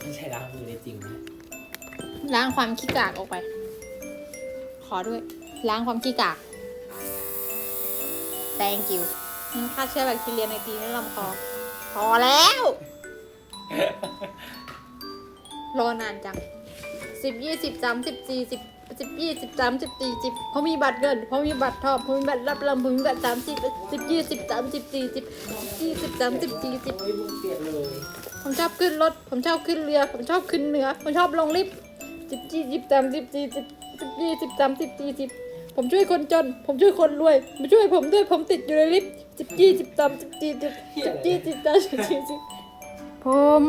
ไม่ใช่ล้างมือได้จริงนะล้างความขี้กากออกไป ขอด้วย ล้างความขี้กาก thank you ฆ่าเชื้อแบคทีเรียในตีนและลำคอ พอแล้ว รอนานจังสิบยี่สิบสามสิบสี่สิบ สิบยี่สิบสามสิบสี่สิบเขามีบัตรเงินเขามีบัตรทองเขามีบัตรรับรางเขามีบัตรสามสิบสิบยี่สิบสามสิบสี่สิบยี่สิบสามสิบสี่สิบโอ้ยมึงเปลี่ยนเลยผมชอบขึ้นรถ ผมชอบขึ้นเรือ ผมชอบขึ้นเหนือ ผมชอบลงลิฟต์สิบยี่สิบสามสิบสี่สิบสิบยี่สิบสามสิบสี่สิบผมช่วยคนจน ผมช่วยคนรวย มาช่วยผมด้วย ผมติดอยู่ในลิฟต์สิบยี่สิบสามสิบสี่สิบสิบยี่สิบสามสิบสี่สิบผม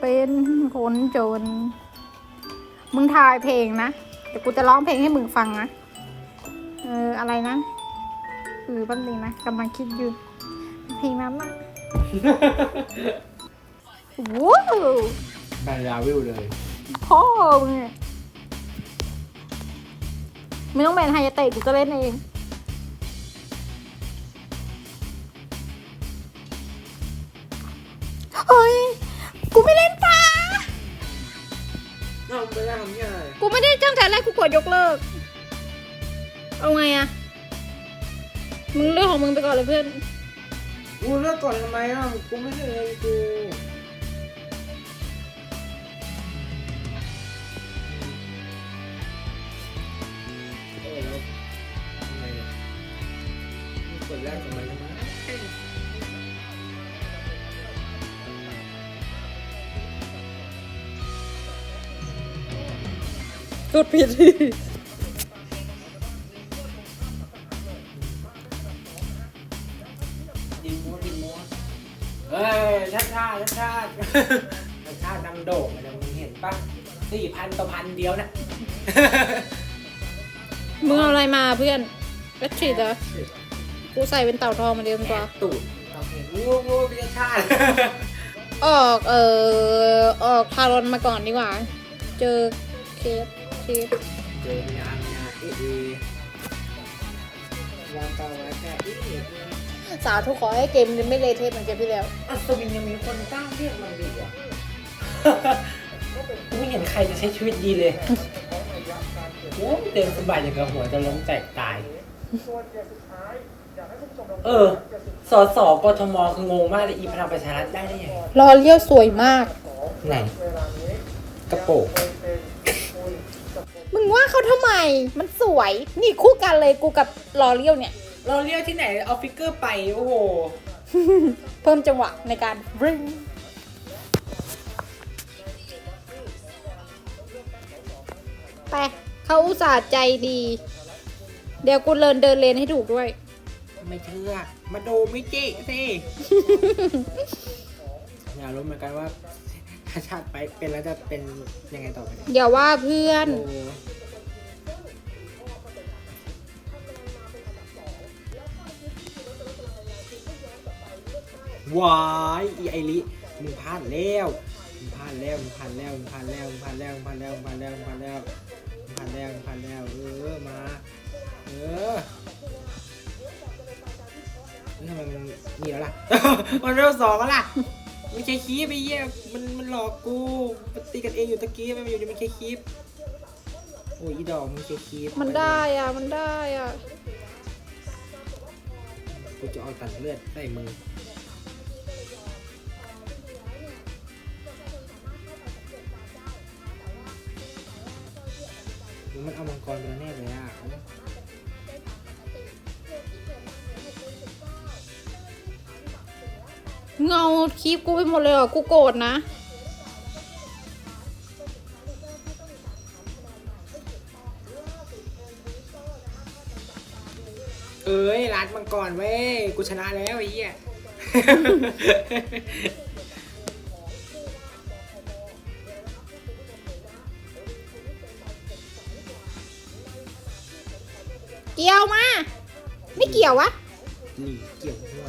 เป็นคนจน มึงทายเพลงนะ เดี๋ยวกูจะร้องเพลงให้มึงฟังนะ เออ อะไรนะเออแป๊บนึงนะกำลังคิดอยู่ เพลงนั้นนะว้าวแบนลาวิลเลย พ่อมึงเนี่ยไม่ต้องแบนไฮยาเตะกูจะเล่นเองเฮ้ย กูไม่เล่นปลาน้าไม่ได้ทำยังไง กูไม่ได้จ้างแต่แรกกูกดยกเลิก เอาไงอะมึงเรื่องของมึงไปก่อนเลยเพื่อน กูเลิกก่อนทำไมอะ กูไม่ได้เลยกู ดผิด ดินมัวดินมัวเฮ้ยชาติชาติชาติชาติชาตินำโด่งนะมึงเห็นปะสี่พันต่อพันเดียวนะมึงเอาอะไรมาเพื่อนแบตทริดเหรอกูใส่เป็นเต่าทองมาเดิมกว่า ตูดโอเคงูงูเบียชาติออกเอ่อออกคารอนมาก่อนดีกว่า เจอเคส เคสเจอยางยาเอเอวางตาวาแค่อีเอสาธุขอให้เกมนี้ไม่เละเทะเหมือนเกมที่แล้ว อัศวินยังมีคนกล้าเรียกมันดีอะ ไม่เห็นใครจะใช้ชีวิตดีเลยโอ้เต็มสบายอย่างกับหัวจะล้มแตกตาย เออสอสอกทมคืองงมากเลยอีพลังประชารัฐได้ได้ยังไงรอเลี้ยวสวยมาก ไหนกระโปง มึงว่าเขาทำไม มันสวย นี่คู่กันเลยกูกับรอเลี้ยวเนี่ย เราเรียกที่ไหนเอาฟิกเกอร์ไป โอ้โห เพิ่มจังหวะในการริงไปเขาอุตส่าห์ใจดี เดี๋ยวกูเดินเดินเลนให้ถูกด้วย ไม่เชื่อ มาดูไม่จิสิ อยากรู้เหมือนกันว่า ถ้าชาติไปเป็นแล้วจะเป็นยังไงต่อไปเนี่ยอย่าว่าเพื่อน โอ้ วายอีไอริมึงพลาดแล้วมึงพลาดแล้วมึงพลาดแล้วมึงพลาดแล้วมึงพลาดแล้วมึงพลาดแล้วมึงพลาดแล้วมึงพลาดแล้วมึงพลาดแล้วมึงพลาดแล้วเออมาเออเฮ้ยทำไมมันนี่แล้วล่ะ มันเริ่มสองแล้วล่ะ มันแค่คีบไปเยี่ยมันมันหลอกกูมันตีกันเองอยู่ตะกี้มันอยู่ดีมันแค่คีบโอ้ยอีดอกมันแค่คีบมันได้อะ มันได้อะ กูจะเอาตัดเลือดใส่มือมันเอามังกรไปแล้วแน่เลยอะ เงาคลิปกูไปหมดเลยเหรอ กูโกรธนะ เอ้ยร้านมังกรเว้ย กูชนะแล้วไอ้เหี้ย เกี่ยวมา ไม่เกี่ยววะหลีเกี่ยวหัว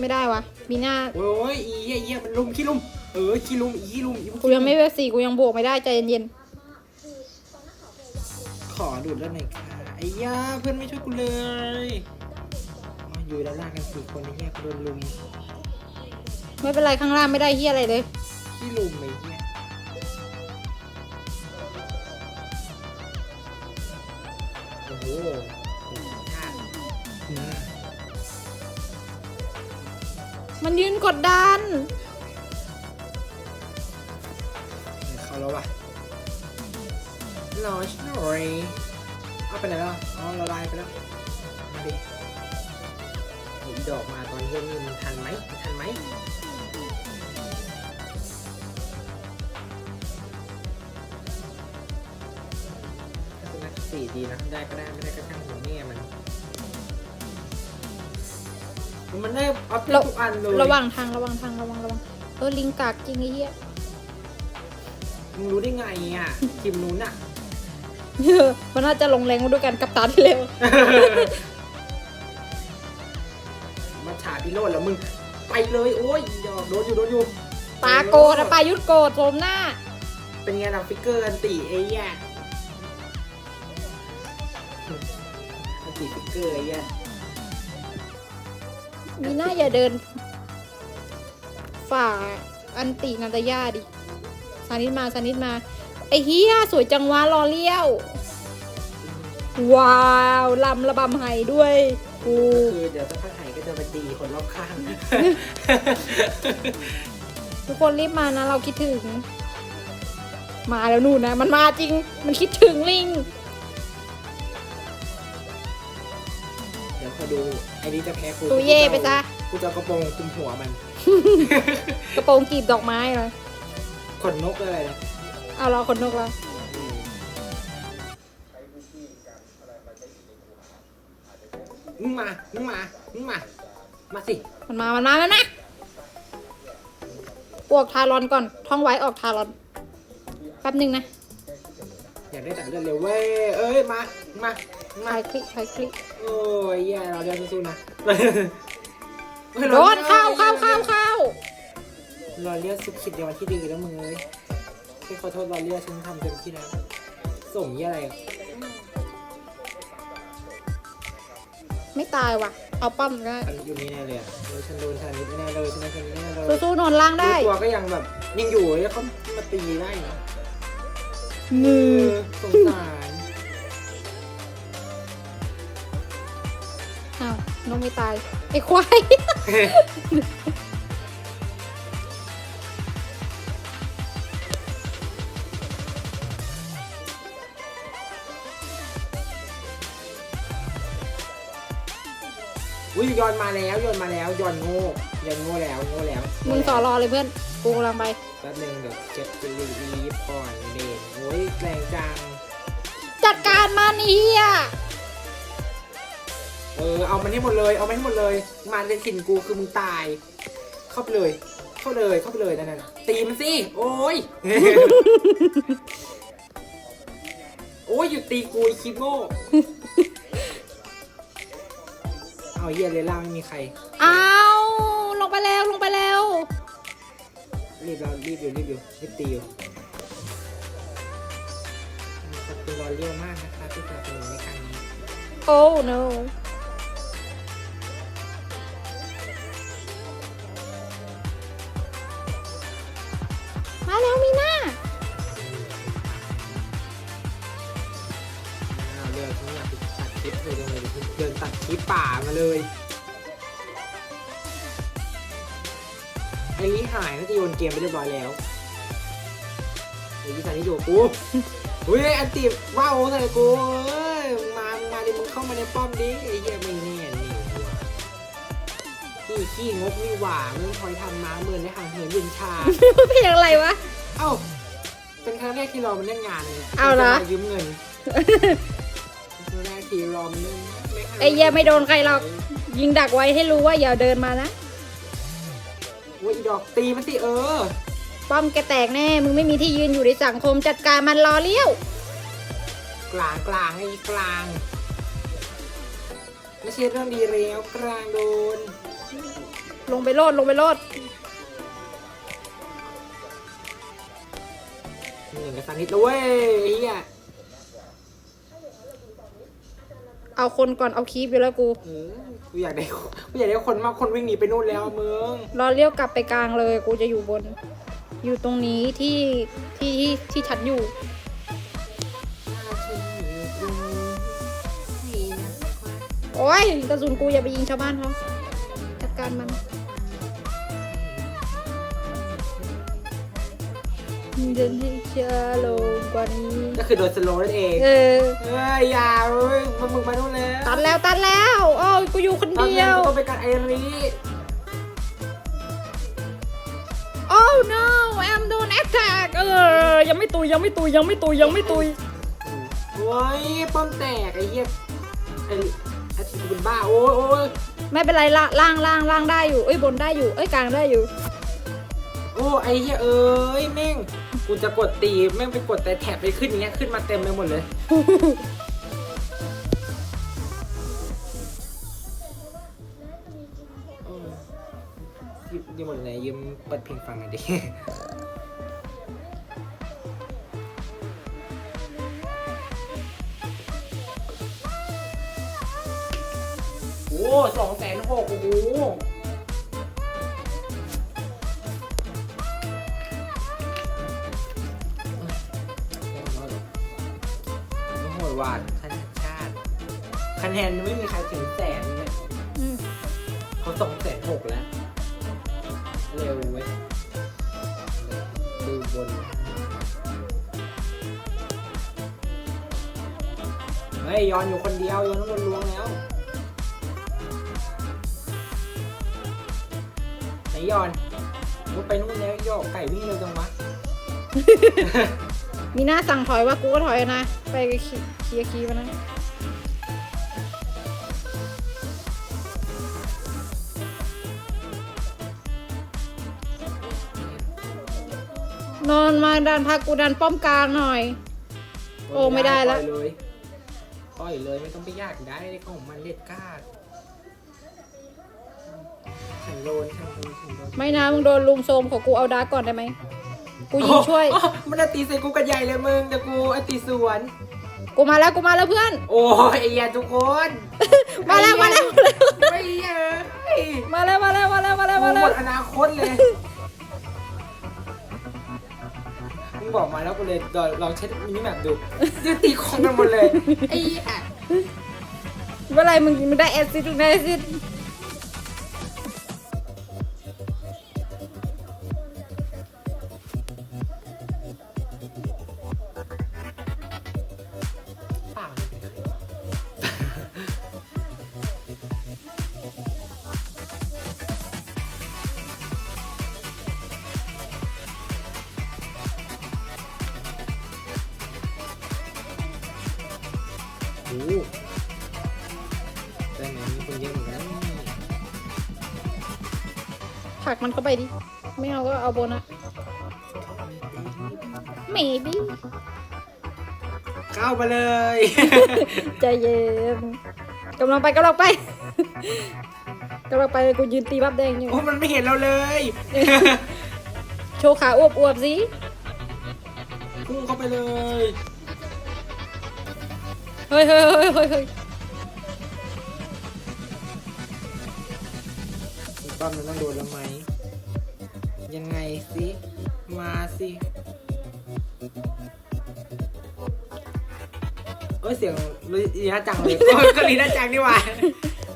ไม่ได้วะ มีหน้า โอ้ยอีเหี้ยเหี้ยมันลุมขี้ลุม เออขี้ลุมอีขี้ลุมอีพวกูยังไม่เวฟสี่กูยังบวกไม่ได้ใจเย็นขอดูดแล้วหน่อยค่ะไอ้ย่าเพื่อนไม่ช่วยกูเลยอ๋ออยู่ด้านล่างกันสี่คนไอ้เหี้ยกูโดนลุมไม่เป็นไรข้างล่างไม่ได้เฮียอะไรเลย ขี้ลุมไอ้เหี้ยโอ้โหท่าอืม มันยืนกดดัน เขาแล้วว่ะรอชหน่อยเอาไปไหนแล้วอ๋อละลายไปแล้วมาดิอีดอกมาตอนเย็นนี่มันทันไหมมันทันไหมถ้าเป็นนักสี่ดีนะ ได้ก็ได้ ไม่ได้ก็ช่างหัวเนี่ยมัน มันได้อัพเดตทุกอันเลยระวังทางระวังทางระวังระวังเออลิงกากจริงไอ้เหี้ยมึงรู้ได้ไงอะทีมนู้นอะเออมันน่าจะลงแรงมาด้วยกันกับตาที่เร็ว มาฉาพิโรดแล้วมึง ไปเลยโอ้ยอีดอกโดนอยู่โดนอยู่ตาโกรธอะปายุดโกรธโสมหน้า เป็นไงล่ะฟิกเกอร์อันตีไอ้แย่อันตีฟิกเกอร์ไอ้แย่ มีหน้าอย่าเดิน ฝ่าอันตีนันตยาดิสานิดมาสานิดมา ไอ้เฮียสวยจังวะรอเลี้ยว ว้าวลำระบำไห้ด้วยกูก็คือเดี๋ยวสักพักไหนก็จะไปตีคนรอบข้าง ทุกคนรีบมานะ เราคิดถึง มาแล้วนู่นนะ มันมาจริง มันคิดถึงลิง คอยดูไอ้นี่จะแพ้กูตูเย่ไปซะ กูจะเอากระโปรงคลุมหัวมัน กระโปรงกีบดอกไม้เลยขนนกอะไรนะเอาเราคนนกเราอืมมึงมา มึงมา มึงมา มาสิ มันมา มันมา มันมาปวกทารอนก่อน ท่องไว้ออกทารอน แป๊บหนึ่งนะ อยากได้ตัดเลือดเร็วเว้ย เอ้ย มา มา มาถ่ายคลิกถ่ายคลิก โอ้ยแย่เราเดินสู้ๆนะโดนเข้าเข้าเข้าเข้ารอเลียสุดขิดเดียววันที่ดีแล้วมึงเอ้ยที่ขอโทษรอเลียฉันทำเต็มที่แล้วส่งยี่อะไรอะไม่ตายว่ะ เอาปั้มก็ได้อันอยู่นี่แน่เลยอะเออฉันโดนฉันนิดแน่เลยฉันโดนฉันนิดแน่เลยสู้ๆนอนล่างได้รู้ตัวก็ยังแบบยังอยู่แล้วเขามาตีได้นะงือเออสงสาร น้องไม่ตาย ไอ้ควาย อุ้ยยอนมาแล้วยอนมาแล้วยอนโง่ยอนโง่แล้วโง่แล้วมึงต่อรอเลยเพื่อน กูกำลังไป แป๊บนึงเดี๋ยวเจ็บจะอยู่ดีก่อนเบนโอ้ยแรงจัง จัดการมันไอ้เฮีย เออเอามันให้หมดเลยเอามันให้หมดเลยมาเป็นถิ่นกูคือมึงตาย เข้าไปเลย เข้าเลยเข้าไปเลยนั่นน่ะตีมันสิโอ้ย โอ้ยหยุดตีกูไอ้คิดโง่เอาเยี่ยเลยล่างไม่มีใครเอาลงไปแล้วลงไปแล้ว รีบเรารีบอยู่รีบอยู่รีบตีอยู่ขอบคุณรอเรียวมากนะคะที่สนับสนุนในครั้งนี้ โอ้ no เลยเดินตัดคลิปป่ามาเลยไอ้นี้หายน่าจะโยนเกมไปเรียบร้อยแล้วไอ้ยี่สานนี่ดูกูอุ้ยอันติว้าวใส่กูเอ้ยมึงมามึงมาดิมึงเข้ามาในป้อมดิไอ้เหี้ยไม่แน่นี่ว่ะขี้ขี้งกนี่หว่ามึงคอยทำมาเหมือนในห่างเหินเย็นชาเพลงอะไรวะ เอ้า เป็นครั้งแรกที่รอมันเล่นงานเลยเอาเหรอจะมยืมเงิน ครั้งแรกที่รอมันเล่นม่ให้ไอ้เหี้ยไม่โดนใครหรอก ยิงดักไว้ให้รู้ว่าอย่าเดินมานะ โอ้ยอีดอกตีมันสิเออ ป้อมแกแตกแน่ มึงไม่มีที่ยืนอยู่ในสังคมจัดการมันรอเลี้ยว กลางกลางไอ้กลาง ไม่ใช่เรื่องดีแล้วกลางโดน ลงไปโลดลงไปโลดหนึ่งกับสามนิดแล้วเว้ยไอ้เหี้ย เอาคนก่อนเอาคีบอยู่แล้วกู เออกูอยากได้กูอยากได้คนมากคนวิ่งหนีไปนู่นแล้วมึงรอเลี้ยวกลับไปกลางเลย กูจะอยู่บน อยู่ตรงนี้ที่ที่ที่ที่ฉันอยู่ โอ้ยกระสุนกูอย่าไปยิงชาวบ้านเขาจัดการมันเดินให้ช้าลง กว่านี้ ก็คือโดนสโลว์นั่นเอง เออ เฮ้ยอย่าเว้ยมึงมึงมานู่นแล้วตัดแล้วตัดแล้วโอ้ยกูอยู่คนตอนเดีนี้ยว กูต้องไปกัดไอรีโอ้ no แอมโดนแอ t แทกเออ ยังไม่ตุยยังไม่ตุยยังไม่ตุยยังไม่ตุย โอ้ยป้อมแตกไอ้เหี้ยไอ้ไอ้ที่กูเป็นบ้าโอ้ยโอ้ยไม่เป็นไรละล่างล่างล่างได้อยู่ เอ้ยบนได้อยู่ เอ้ยกลางได้อยู่ โอ้ไอ้เหี้ยเอ้ยแม่ง กูจะกดตีแม่งไปกดแต่แถบไปขึ้นอย่างเงี้ยขึ้นมาเต็มไปหมดเลยโอ้ยยืมยืมหมดเลยยืมเปิดเพลงฟังหน่อยดิโอ้สองแสนหกโอ้โห วานคะแนนชาติคะแนนไม่มีใครถึงแสนเลยอืมเขาสองแสนหกแล้ว เร็วเว้ยดูบน เฮ้ยยอนอยู่คนเดียวยอนต้องโดนล้วงแล้วไหนยอนกูไปนู่นแล้วโยกไก่วิ่งเร็วจังวะ มีหน้าสั่งถอยว่ากูก็ถอยนะ ไปเคลียร์คีย์มานะนอนมาดันพักกูดันป้อมกลางหน่อย โอ้ไม่ได้แล้วปล่อยเลยปล่อยเลยไม่ต้องไปยากได้เลยของมันเล็ดกล้าฉันโดนฉันโดนฉันโดนไม่นะมึงโดนลุมโซมของกูเอาดาร์กก่อนได้ไหม กูยิงช่วยโอ้มันอะตีใส่กูกันใหญ่เลยมึงแต่กูอะตีสวน กูมาแล้วกูมาแล้วเพื่อน โอ้ยไอ้เหี้ยทุกคนมาแล้วมาแล้วมาแล้วไม่เหี้ยมาแล้วมาแล้วมาแล้วมาแล้วมากูแล้หมวดอนาคตเลยมึงบอกมาแล้วกูเลยลองลองเช็ดมินิแมปดูยืดตีของกันหมดเลยไอ้เหี้ย เมื่อไหรมึงมึงได้แอซิดมึงได้แอซิด เยอะเหมือนกันผลักมันเข้าไปดิ ไม่เอาก็เอาโบนัส maybe เข้ามาเลย ใจเย็นกำลังไปกำลังไปกำลังไปกูยืนตีบับแดงอยู่ โอ้มันไม่เห็นเราเลย โชว์ขาอวบอวบๆสิพุ่งเข้าไปเลย เฮ้ยเฮ้ยเฮ้ยเฮ้ย อมมันต้องโดนแล้วไหม ยังไงสิ มาสิเอ้ยเสียงลีน่าจังเลยโอ้ยก็ลีน่าจังนี่หว่า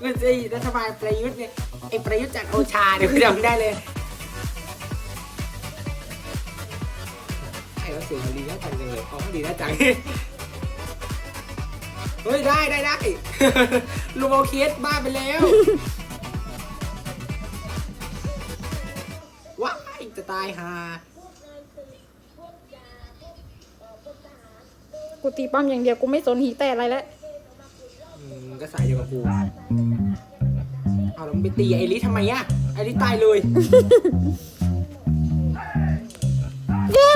ก็ไอ้รัฐบาลประยุทธ์เนี่ยไอ้ประยุทธ์จันทร์โอชาเดี๋ยวจำได้เลยใครก็เสียงลีน่าจังจังเลยอ๋อลีน่าจังเฮ้ยได้ได้ได้ลุงเอาเคสบ้าไปแล้วว้ ตายฮากูตีป้อมอย่างเดียวกูไม่สนหีแต่อะไรแล้วอืมก็สายเดียวกับกูเอาแล้วมึงไปตีไอริสทำไมอะไอริสตายเลย เย้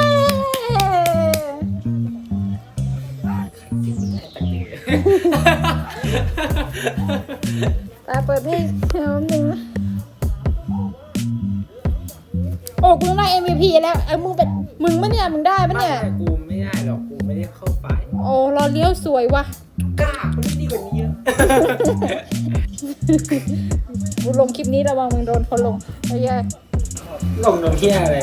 แต่เปิดเพลงเดี๋ยวหนึ่งนะ อ้กูต้องได้ MVP แล้วเอ้ยมึงเป็นมึงมะเนี่ยมึงได้ปะไม่เนี่ยกูไม่ได้หรอกกูไม่ได้เข้าฝ่ายโอ้รอเลี้ยวสวยว่ะกล้ามันไม่ดีกว่านี้เยอะกูลงคลิปนี้ระวังมึงโดนเขาลงไอ้เหี้ยลงโดนเที่ยอะไร